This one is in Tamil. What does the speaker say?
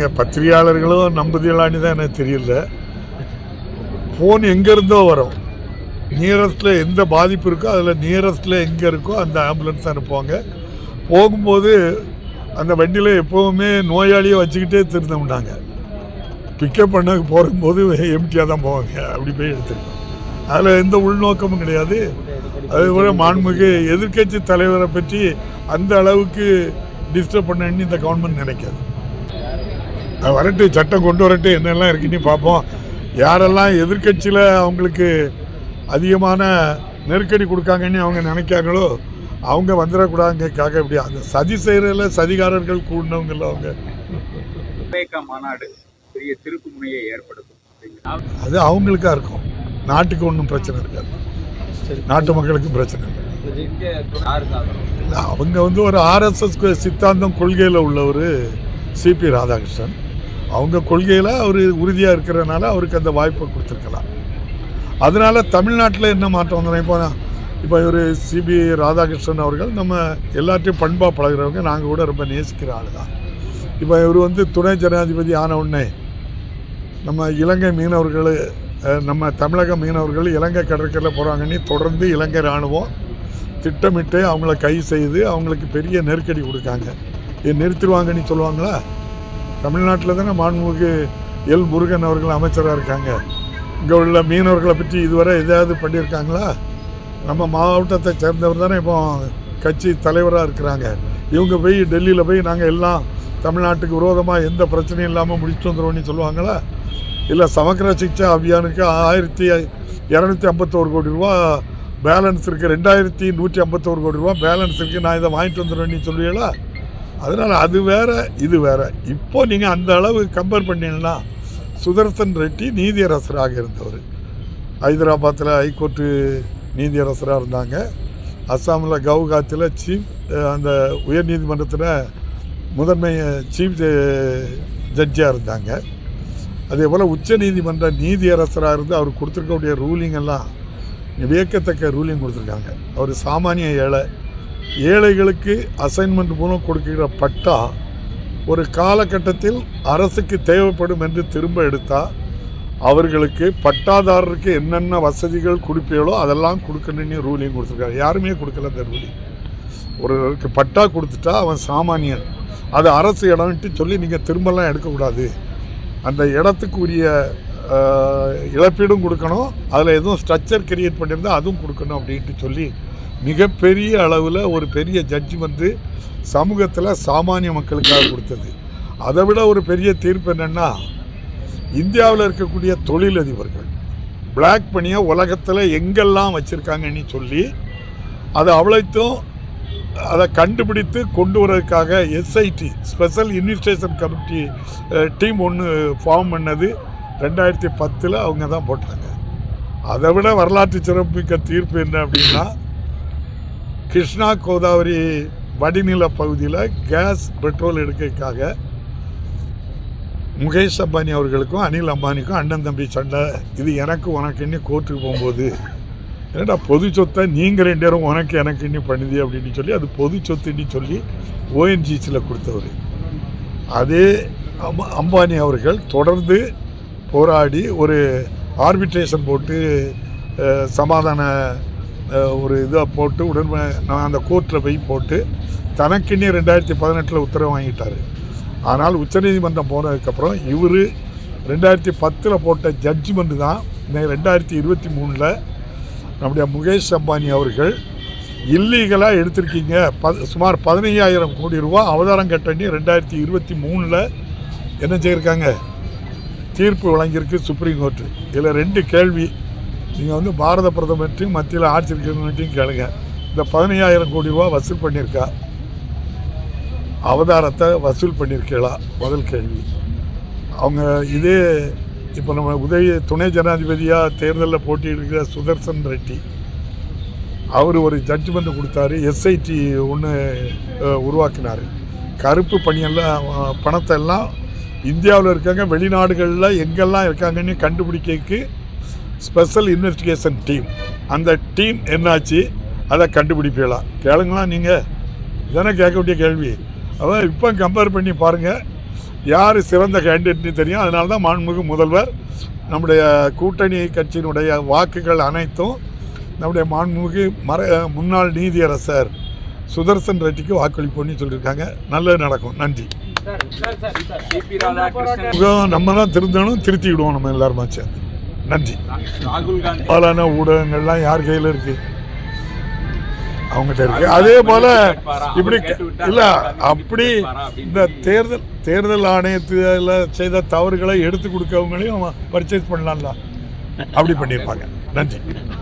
நீங்கள் பத்திரிகையாளர்களும் நம்புதீங்களான்னு தான் எனக்கு தெரியல. ஃபோன் எங்கேருந்தோ வரும். நியரஸ்ட்டில் எந்த பாதிப்பு இருக்கோ அதில் நியரஸ்ட்டில் எங்கே இருக்கோ அந்த ஆம்புலன்ஸ் அனுப்புவாங்க போகும்போது அந்த வண்டியில் எப்போவுமே நோயாளியை வச்சுக்கிட்டே திருந்தோம்னாங்க பிக்கப் பண்ண போகும்போது எம்டியாக தான் போவாங்க. அப்படி போய் எடுத்துருக்கோம் அதில் எந்த உள்நோக்கமும் கிடையாது. அதுபோல் மாண்புமிகு எதிர்க்கட்சி தலைவரை பற்றி அந்த அளவுக்கு டிஸ்டர்ப் பண்ணணும்னு இந்த கவர்மெண்ட் நினைக்காது. வரட்டு சட்டம் கொண்டு வரட்டு என்னெல்லாம் இருக்குன்னு பார்ப்போம். யாரெல்லாம் எதிர்க்கட்சியில் அவங்களுக்கு அதிகமான நெருக்கடி கொடுக்காங்கன்னு அவங்க நினைக்காங்களோ அவங்க வந்துடக்கூடாதுக்காக இப்படி அந்த சதி செய்கிறதுல சதிகாரர்கள் கூடினவங்கள அவங்க. மாநாடு பெரிய திருப்பு முனையை ஏற்படுத்தும். அது அவங்களுக்கா இருக்கும். நாட்டுக்கு ஒன்றும் பிரச்சனை இருக்காது. நாட்டு மக்களுக்கும் பிரச்சனை அவங்க வந்து ஒரு ஆர்எஸ்எஸ் சித்தாந்தம் கொள்கையில் உள்ளவர் சிபி ராதாகிருஷ்ணன். அவங்க கொள்கையில் அவர் உறுதியாக இருக்கிறதுனால அவருக்கு அந்த வாய்ப்பை கொடுத்துருக்கலாம். அதனால தமிழ்நாட்டில் என்ன மாற்றம் வந்தோம் இப்போ இப்போ இவர் சிபி ராதாகிருஷ்ணன் அவர்கள் நம்ம எல்லாத்தையும் பண்பாக பழகுறவங்க நாங்கள் கூட ரொம்ப நேசிக்கிற ஆள் தான் இப்போ இவர் வந்து துணை ஜனாதிபதி ஆன உடனே நம்ம இலங்கை மீனவர்கள் நம்ம தமிழக மீனவர்கள் இலங்கை கடற்கரையில் போகிறாங்கன்னு தொடர்ந்து இலங்கை இராணுவம் திட்டமிட்டு அவங்கள கை செய்து அவங்களுக்கு பெரிய நெருக்கடி கொடுக்காங்க. இதை நிறுத்திடுவாங்கன்னு சொல்லுவாங்களா? தமிழ்நாட்டில் தானே மாண்புமிகு எல் முருகன் அவர்கள் அமைச்சராக இருக்காங்க? இங்கே உள்ள மீனவர்களை பற்றி இதுவரை எதாவது பண்ணியிருக்காங்களா? நம்ம மாவட்டத்தை சேர்ந்தவர் தானே இப்போ கட்சி தலைவராக இருக்கிறாங்க. இவங்க போய் டெல்லியில் போய் நாங்கள் எல்லாம் தமிழ்நாட்டுக்கு விரோதமாக எந்த பிரச்சனையும் இல்லாமல் முடிச்சுட்டு வந்துடுவோம்னு சொல்லுவாங்களா? இல்லை சமக்கர சிக்ஷா அபியானுக்கு ஆயிரத்தி இரநூத்தி ஐம்பத்தோரு கோடி ரூபா பேலன்ஸ் இருக்குது ரெண்டாயிரத்தி நூற்றி ஐம்பத்தோரு கோடி ரூபா பேலன்ஸ் இருக்குது நான் இதை வாங்கிட்டு வந்துடுவேன்னு சொல்லுவீங்களா அதனால் அது வேற இது வேற. இப்போ நீங்கள் அந்த அளவு கம்பேர் பண்ணீங்கன்னா சுதர்சன் ரெட்டி நீதியரசராக இருந்தவர். ஹைதராபாத்தில் ஹைகோர்ட்டு நீதியரசராக இருந்தாங்க. அஸ்ஸாமில் கவுகாத்தில் சீஃப் அந்த உயர் நீதிமன்றத்தில் முதன்மை சீஃப் ஜட்ஜாக eh, இருந்தாங்க. அதே போல் உச்ச நீதிமன்ற நீதியரசராக இருந்து அவர் கொடுத்துருக்கக்கூடிய ரூலிங் எல்லாம் வியக்கத்தக்க ரூலிங் கொடுத்துருக்காங்க. அவர் சாமானிய ஏழை ஏழைகளுக்கு அசைன்மெண்ட் மூலம் கொடுக்கிற பட்டா ஒரு காலகட்டத்தில் அரசுக்கு தேவைப்படும் என்று திரும்ப எடுத்தால் அவர்களுக்கு பட்டாதாரருக்கு என்னென்ன வசதிகள் கொடுப்பீங்களோ அதெல்லாம் கொடுக்கணும்னு ரூலிங் கொடுத்துருக்காரு. யாருமே கொடுக்கல அந்த ரூலிங் ஒருவருக்கு பட்டா கொடுத்துட்டா அவன் சாமானியன். அது அரசு இடம்ட்டு சொல்லி நீங்கள் திரும்பலாம் எடுக்கக்கூடாது. அந்த இடத்துக்கு உரிய இழப்பீடும் கொடுக்கணும். அதில் எதுவும் ஸ்ட்ரக்சர் கிரியேட் பண்ணியிருந்தால் அதுவும் கொடுக்கணும் அப்படின்ட்டு சொல்லி மிகப்பெரிய அளவில் ஒரு பெரிய ஜட்ஜ்மெண்ட்டு வந்து சமூகத்தில் சாமானிய மக்களுக்காக கொடுத்தது. அதை விட ஒரு பெரிய தீர்ப்பு என்னென்னா இந்தியாவில் இருக்கக்கூடிய தொழிலதிபர்கள் பிளாக் பணியை உலகத்தில் எங்கெல்லாம் வச்சுருக்காங்கன்னு சொல்லி அதை அவ்வளோத்தும் அதை கண்டுபிடித்து கொண்டு வரதுக்காக SIT special investigation committee team ஒன்று ஃபார்ம் பண்ணது ரெண்டாயிரத்தி பத்தில் அவங்க தான் போட்டாங்க. அதை விட வரலாற்று சிறப்புமிக்க தீர்ப்பு என்ன அப்படின்னா கிருஷ்ணா கோதாவரி வடிநில பகுதியில் கேஸ் பெட்ரோல் எடுக்கிறதுக்காக முகேஷ் அம்பானி அவர்களுக்கும் அனில் அம்பானிக்கும் அண்ணன் தம்பி சண்டை. இது எனக்கு உனக்குன்னு கோர்ட்டுக்கு போகும்போது ஏன்னா பொது சொத்தை நீங்கள் ரெண்டு பேரும் உனக்கு எனக்கு இன்னும் பண்ணுது அப்படின்னு சொல்லி அது பொது சொத்துன்னு சொல்லி ஓஎன்ஜிசியில் கொடுத்தவர். அதே அம்ப அம்பானி அவர்கள் தொடர்ந்து போராடி ஒரு ஆர்பிட்ரேஷன் போட்டு சமாதான ஒரு இதாக போட்டு உடன் நான் அந்த கோர்ட்டில் போய் போட்டு தனக்குன்னே ரெண்டாயிரத்தி பதினெட்டில் உத்தரவு வாங்கிட்டார். ஆனால் உச்சநீதிமன்றம் போனதுக்கப்புறம் இவர் ரெண்டாயிரத்தி பத்தில் போட்ட ஜட்ஜ்மெண்ட்டு தான் இன்னைக்கு ரெண்டாயிரத்தி இருபத்தி மூணில் நம்முடைய முகேஷ் அம்பானி அவர்கள் இல்லீகலாக எடுத்திருக்கீங்க. ப சுமார் பதினையாயிரம் கோடி ரூபா அவதாரம் கட்டணி ரெண்டாயிரத்தி இருபத்தி மூணில் என்ன செய்யிருக்காங்க தீர்ப்பு வழங்கியிருக்கு சுப்ரீம் கோர்ட்டு. இதில் ரெண்டு கேள்வி. நீங்கள் வந்து பாரத பிரதமர்கிட்டையும் மத்தியில் ஆட்சி இருக்கிறவங்ககிட்டையும் கேளுங்க. இந்த பதினையாயிரம் கோடி ரூபா வசூல் பண்ணியிருக்கா? அவதாரத்தை வசூல் பண்ணியிருக்கீங்களா? முதல் கேள்வி. அவங்க இதே இப்போ நம்ம உதவி துணை ஜனாதிபதியாக தேர்தலில் போட்டியிடுகிற சுதர்சன் ரெட்டி அவர் ஒரு ஜட்ஜ்மெண்ட் கொடுத்தாரு எஸ்ஐடி ஒன்று உருவாக்கினார். கருப்பு பணியெல்லாம் பணத்தை எல்லாம் இந்தியாவில் இருக்காங்க வெளிநாடுகளில் எங்கெல்லாம் இருக்காங்கன்னு கண்டுபிடிக்கிறதுக்கு ஸ்பெஷல் இன்வெஸ்டிகேஷன் டீம். அந்த டீம் என்னாச்சு? அதை கண்டுபிடிப்பீங்களா? கேளுங்களா நீங்கள் இதானே கேட்க வேண்டிய கேள்வி. அதான் இப்போ கம்பேர் பண்ணி பாருங்கள் யார் சிறந்த கேண்டிடேட்னு தெரியும். அதனால தான் மாண்புமிகு முதல்வர் நம்முடைய கூட்டணி கட்சியினுடைய வாக்குகள் அனைத்தும் நம்முடைய மாண்புமிகு மற முன்னாள் நீதியரசர் சுதர்சன் ரெட்டிக்கு வாக்களிப்போம்னு சொல்லியிருக்காங்க. நல்லது நடக்கும். நன்றி. நம்ம தான் திருந்தணும் திருத்தி விடுவோம் நம்ம எல்லாருமா சேர்ந்து நன்றி. ராகுல் காந்தி. ஊடகங்கள்லாம் யார் கையில் இருக்கு? அவங்ககிட்ட இருக்கு. அதே போல இப்படி இல்ல அப்படி இந்த தேர்தல் தேர்தல் ஆணையத்தில் செய்த தவறுகளை எடுத்து கொடுக்கவங்களையும் பர்ச்சேஸ் பண்ணலாம்ல. அப்படி பண்ணியிருப்பாங்க. நன்றி.